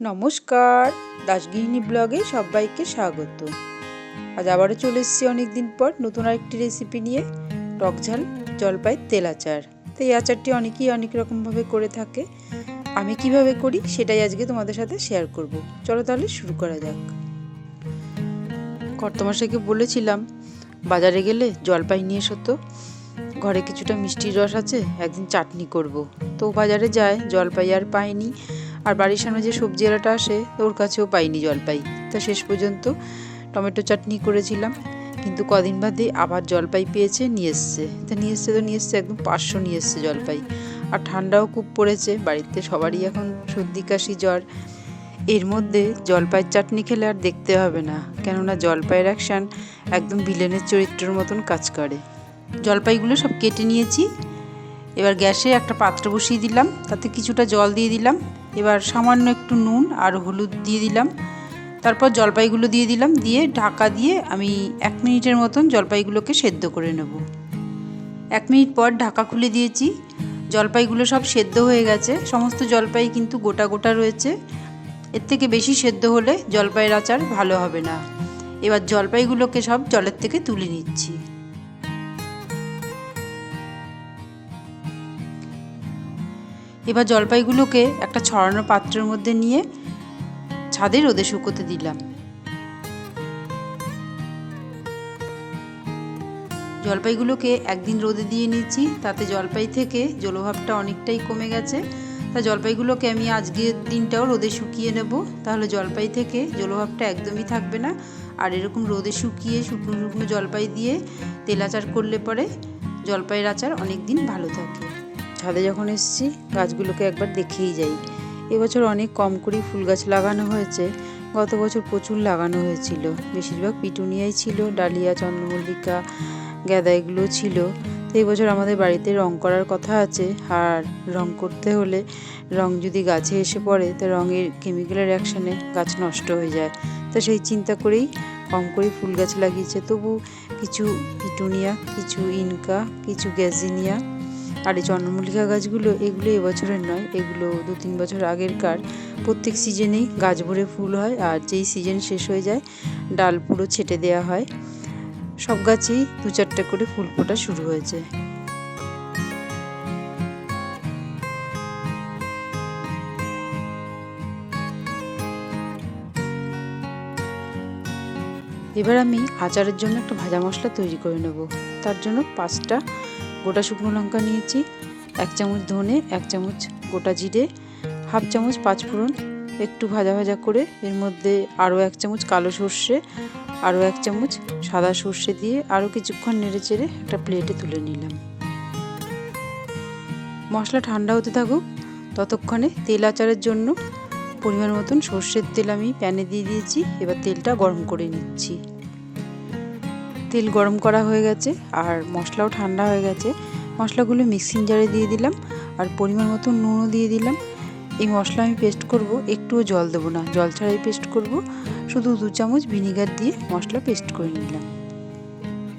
নমস্কার দাসগৃহিণী ব্লগে সবাইকে স্বাগত। আজ আবারও চলে এসেছি অনেক দিন পর নতুন আরেকটি রেসিপি নিয়ে টকঝাল জলপাই, তেল আচার। তো এই আচারটি অনেকেই অনেক রকমভাবে করে থাকে। আমি কীভাবে করি সেটাই আজকে তোমাদের সাথে শেয়ার করব। চলো তাহলে শুরু করা যাক। কর্তমাশাইকে বলেছিলাম, বাজারে গেলে জলপাই নিয়ে এসো তো। ঘরে কিছুটা মিষ্টির রস আছে, একদিন চাটনি করব। তো বাজারে যায়, জলপাই আর পাইনি আর বাড়ির সামনে যে সবজিওয়ালাটা আসে ওর কাছেও পাইনি জলপাই তা শেষ পর্যন্ত টমেটো চাটনি করেছিলাম, কিন্তু কদিন বাদে আবার জলপাই পেয়েছে, নিয়ে এসছে। তা নিয়ে এসছে তো নিয়ে এসছে, একদম পাঁচশো নিয়ে এসছে জলপাই আর ঠান্ডাও খুব পড়েছে, বাড়িতে সবারই এখন সর্দি, কাশি, জ্বর। এর মধ্যে জলপাইয়ের চাটনি খেলে আর দেখতে হবে না, কেননা জলপাইয়ের অ্যাকশান একদম ভিলেনের চরিত্রের মতন কাজ করে। জলপাইগুলো সব কেটে নিয়েছি, এবার গ্যাসে একটা পাত্র বসিয়ে দিলাম, তাতে কিছুটা জল দিয়ে দিলাম। এবার সামান্য একটু নুন আর হলুদ দিয়ে দিলাম। তারপর জলপাইগুলো দিয়ে দিলাম, দিয়ে ঢাকা দিয়ে আমি এক মিনিটের মতন জলপাইগুলোকে সেদ্ধ করে নেব। এক মিনিট পর ঢাকা খুলে দিয়েছি। জলপাইগুলো সব সেদ্ধ হয়ে গেছে। সমস্ত জলপাই কিন্তু গোটা গোটা রয়েছে। এর থেকে বেশি সেদ্ধ হলে জলপাইয়ের আচার ভালো হবে না। এবার জলপাইগুলোকে সব জলের থেকে তুলে নিচ্ছি। এবার জলপাইগুলোকে একটা ছড়ানো পাত্রের মধ্যে নিয়ে ছাদে রোদে শুকোতে দিলাম। জলপাইগুলোকে একদিন রোদে দিয়ে নিচ্ছি তাতে জলপাই থেকে জলভাবটা অনেকটাই কমে গেছে। তা জলপাইগুলোকে আমি আজকের দিনটাও রোদে শুকিয়ে নেব, তাহলে জলপাই থেকে জলভাবটা একদমই থাকবে না। আর এরকম রোদে শুকিয়ে শুকনো শুকনো জলপাই দিয়ে তেল আচার করলে পরে জলপাইয়ের আচার অনেক দিন ভালো থাকে। ছাদে যখন এসেছি, গাছগুলোকে একবার দেখেই যাই। এবছর অনেক কম করেই ফুল গাছ লাগানো হয়েছে। গত বছর প্রচুর লাগানো হয়েছিল। বেশিরভাগ পিটুনিয়াই ছিল, ডালিয়া, চন্দ্রমল্লিকা গ্যাদা এগুলো ছিল। তো এই বছর আমাদের বাড়িতে রং করার কথা আছে। আর রং করতে হলে রং যদি গাছে এসে পড়ে, তো রঙের কেমিক্যালের অ্যাকশানে গাছ নষ্ট হয়ে যায়। তো সেই চিন্তা করেই কম করে ফুল গাছ লাগিয়েছে। তবু কিছু পিটুনিয়া, কিছু ইনকা, কিছু গ্যাজিনিয়া আর এই চন্দ্রমল্লিকা গাছগুলো এগুলো এবছরের নয়, এগুলো দু তিন বছর আগেরকার। প্রত্যেক সিজনেই গাছ ভরে ফুল হয় আর যেই সিজন শেষ হয়ে যায়, ডাল পুরো ছেটে দেওয়া হয়। সব গাছেই দু চারটে করে ফুল ফোটা শুরু হয়েছে। এবার আমি আচারের জন্য একটা ভাজা মশলা তৈরি করে নেব। তার জন্য পাঁচটা গোটা শুকনো লঙ্কা নিয়েছি, এক চামচ ধনে, এক চামচ গোটা জিরে, হাফ চামচ পাঁচফোড়ন একটু ভাজা ভাজা করে এর মধ্যে আরও এক চামচ কালো সর্ষে, আরও এক চামচ সাদা সর্ষে দিয়ে আরও কিছুক্ষণ নেড়ে চেড়ে একটা প্লেটে তুলে নিলাম। মশলা ঠান্ডা হতে থাকুক, ততক্ষণে তেল আচারের জন্য পরিমাণ মতন সর্ষের তেল আমি প্যানে দিয়ে দিয়েছি, এবার তেলটা গরম করে নিচ্ছি। তেল গরম করা হয়ে গেছে আর মশলাও ঠান্ডা হয়ে গেছে। মশলাগুলো মিক্সিং জারে দিয়ে দিলাম আর পরিমাণ মতো নুনও দিয়ে দিলাম। এই মশলা আমি পেস্ট করব, একটুও জল দেবো না, জল ছাড়াই পেস্ট করব। শুধু দু চামচ ভিনিগার দিয়ে মশলা পেস্ট করে নিলাম।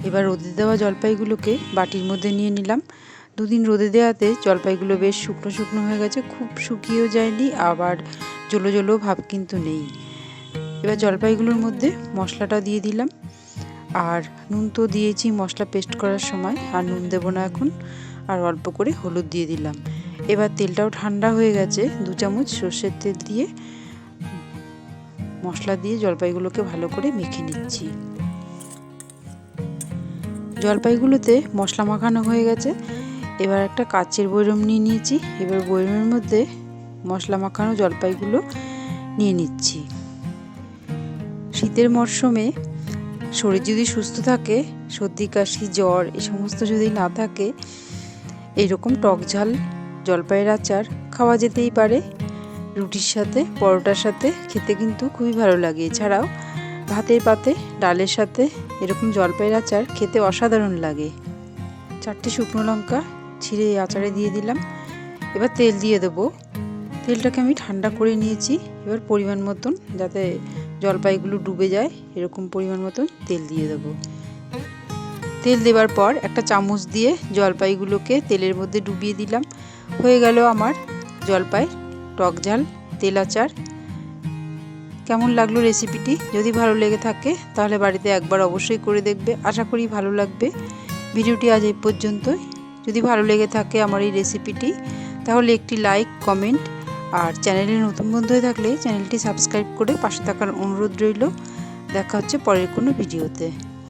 এবার রোদে দেওয়া জলপাইগুলোকে বাটির মধ্যে নিয়ে নিলাম। দুদিন রোদে দেওয়াতে জলপাইগুলো বেশ শুকনো শুকনো হয়ে গেছে, খুব শুকিয়েও যায়নি, আবার জলো জলো ভাব কিন্তু নেই। এবার জলপাইগুলোর মধ্যে মশলাটা দিয়ে দিলাম। আর নুন তো দিয়েছি মশলা পেস্ট করার সময়, আর নুন দেবো না এখন। আর অল্প করে হলুদ দিয়ে দিলাম। এবার তেলটাও ঠান্ডা হয়ে গেছে, দু চামচ সর্ষের তেল দিয়ে মশলা দিয়ে জলপাইগুলোকে ভালো করে মেখে নিচ্ছি। জলপাইগুলোতে মশলা মাখানো হয়ে গেছে। এবার একটা কাচের বৈরম নিয়ে নিয়েছি। এবার বৈরমের মধ্যে মশলা মাখানো জলপাইগুলো নিয়ে নিচ্ছি। শীতের মরশুমে শরীর যদি সুস্থ থাকে, সর্দি, কাশি, জ্বর এ সমস্ত যদি না থাকে এইরকম টক ঝাল, জলপাইয়ের আচার খাওয়া যেতেই পারে। রুটির সাথে, পরোটার সাথে খেতে কিন্তু খুবই ভালো লাগে। এছাড়াও ভাতের পাতে, ডালের সাথে এরকম জলপাইয়ের আচার খেতে অসাধারণ লাগে। চারটে শুকনো লঙ্কা ছিঁড়ে আচারে দিয়ে দিলাম। এবার তেল দিয়ে দেবো। তেলটাকে আমি ঠান্ডা করে নিয়েছি। এবার পরিমাণ মতন যাতে জলপাইগুলো ডুবে যায়, এরকম পরিমাণ মতন তেল দিয়ে দেবো। তেল দেওয়ার পর একটা চামচ দিয়ে জলপাইগুলোকে তেলের মধ্যে ডুবিয়ে দিলাম। হয়ে গেল আমার জলপাই, টক ঝাল, তেল আচার। কেমন লাগল রেসিপিটি? যদি ভালো লেগে থাকে, তাহলে বাড়িতে একবার অবশ্যই করে দেখবে। আশা করি ভালো লাগবে। ভিডিওটি আজ এই পর্যন্তই। যদি ভালো লেগে থাকে আমার এই রেসিপিটি, তাহলে একটি লাইক, কমেন্ট আর চ্যানেলে নতুন বন্ধু হয়ে থাকলে চ্যানেলটি সাবস্ক্রাইব করে পাশে থাকার অনুরোধ রইল। দেখা হচ্ছে পরের কোনো ভিডিওতে।